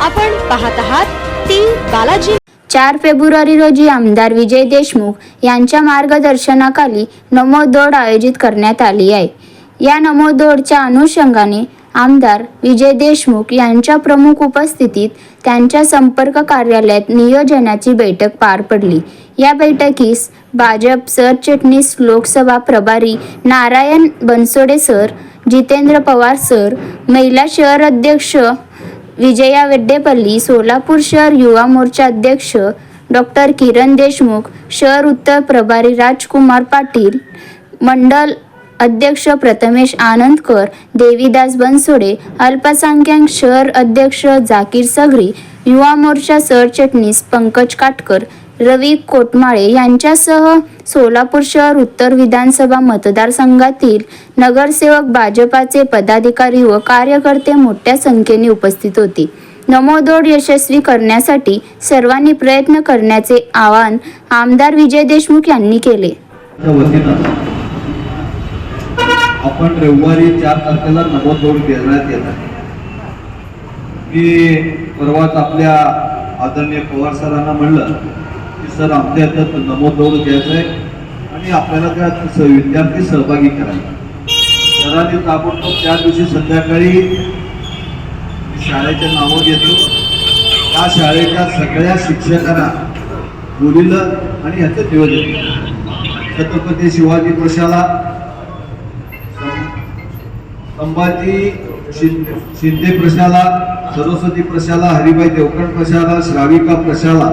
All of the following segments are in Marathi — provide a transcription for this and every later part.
आपण पाहत आहात ती बालाजी. चार फेब्रुवारी रोजी आमदार विजय देशमुख यांच्या मार्गदर्शनाखाली नमो दौड आयोजित करण्यात आली आहे. या नमो दौडच्या अनुषंगाने आमदार विजय देशमुख यांच्या प्रमुख उपस्थितीत त्यांच्या संपर्क कार्यालयात नियोजनाची बैठक पार पडली. या बैठकीस भाजप सरचिटणीस लोकसभा प्रभारी नारायण बनसोडे सर जितेंद्र पवार सर महिला शहर अध्यक्ष विजया वेड्डेपल्ली सोलापूर शहर युवा मोर्चा अध्यक्ष डॉक्टर किरण देशमुख शहर उत्तर प्रभारी राजकुमार पाटील मंडल अध्यक्ष प्रथमेश आनंदकर देवीदास बनसोडे अल्पसंख्याक शहर अध्यक्ष जाकीर सगरी युवा मोर्चा सरचिटणीस पंकज काटकर रवी कोटमाळे यांच्यासह सोलापूर शहर उत्तर विधानसभा मतदारसंघातील नगरसेवक भाजपाचे पदाधिकारी व कार्यकर्ते मोठ्या संख्येने उपस्थित होते. नमोदोड यशस्वी करण्यासाठी सर्वांनी प्रयत्न करण्याचे आवाहन आमदार विजय देशमुख यांनी केले. आपण रविवारी चार तारखेला नमोदोड देण्यात येत आहे. मी परवाच आपल्या आदरणीय पवार सरांना म्हणलं सर आमच्या याच्यात नमोदोड घ्यायचं आहे आणि आपल्याला त्यात विद्यार्थी सहभागी करायचे सरांनी ताबडतोब त्या दिवशी संध्याकाळी शाळेच्या शाळेचे नावं घेतो त्या शाळेच्या सगळ्या शिक्षकांना बोलिलं आणि ह्याचं नियोजन छत्रपती शिवाजी प्रशाला संभाजी शिंदे शिंदे प्रशाला सरस्वती प्रशाला हरिभाई देवकण प्रशाला श्राविका प्रशाला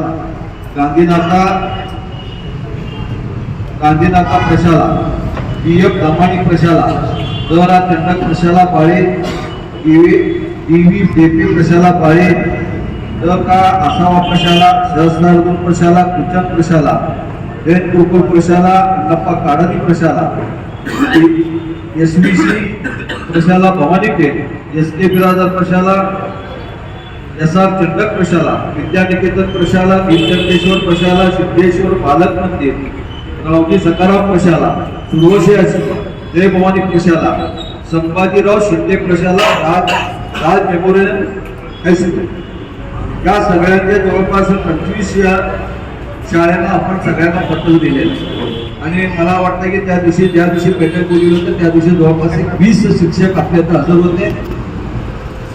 गांधीनाथा गांधीनाथा प्रशाला पी एफ प्रामाणिक प्रशाला दरा चंडक प्रशाला पाळे ईव्ही प्रशाला पाळे द का आसावा प्रशाला सहस्रार्जुन प्रशाला कुचन प्रशाला एन कुरकुर प्रशाला अण्णप्पा काडनी प्रशाला एस बी सी प्रशाला भवानी टेक एस के बिरादर प्रशाला एस चंदक प्रशाला विद्यानिकेतन प्रशाला भीमचंदेश्वर प्रशाला सिद्धेश्वर बालक मंदिर रावजी सकाराम प्रशाला सुरवशी जय भवानी प्रशाला संभाजीराव शिंदे प्रशाला Raj Raj memorial high school या सगळ्यांच्या जवळपास पंचवीस या शाळांना आपण सगळ्यांना पत्र दिले. आणि मला वाटतं की त्या दिवशी ज्या दिवशी बैठक बोलली होती त्या दिवशी जवळपास एक वीस शिक्षक आपल्या हजर होते.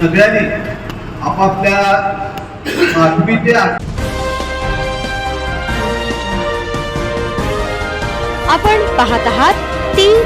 सगळ्यांनी आपापल्या आपण पाहत आहात ती